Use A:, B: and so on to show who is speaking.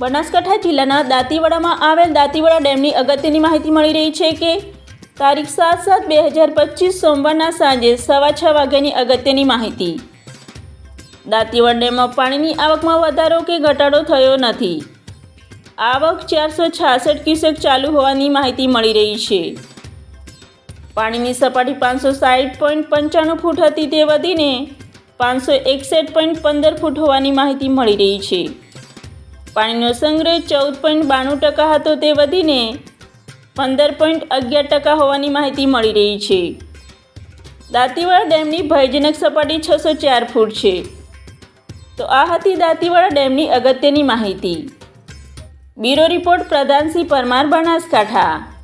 A: બનાસકાંઠા જિલ્લાના દાંતીવાડામાં આવેલ દાંતીવાડા ડેમની અગત્યની માહિતી મળી રહી છે કે તારીખ સાત સાત બે હજાર પચીસ સોમવારના સાંજે સવા છ વાગ્યાની અગત્યની માહિતી. દાંતીવાડા ડેમમાં પાણીની આવકમાં વધારો કે ઘટાડો થયો નથી. આવક ચારસો છાસઠ ક્યુસેક ચાલુ હોવાની માહિતી મળી રહી છે. પાણીની સપાટી પાંચસો સાઠ પોઈન્ટ પંચાણું ફૂટ હતી તે વધીને પાંચસો એકસઠ પોઈન્ટ પંદર ફૂટ હોવાની માહિતી મળી રહી છે. પાણીનો સંગ્રહ ચૌદ પોઈન્ટ બાણું ટકા હતો તે વધીને પંદર પોઈન્ટ અગિયાર ટકા હોવાની માહિતી મળી રહી છે. દાંતીવાડા ડેમની ભયજનક સપાટી છસો ચાર ફૂટ છે. તો આ હતી દાંતીવાડા ડેમની અગત્યની માહિતી. Bureau report Pradhansinh Parmar Banaskantha.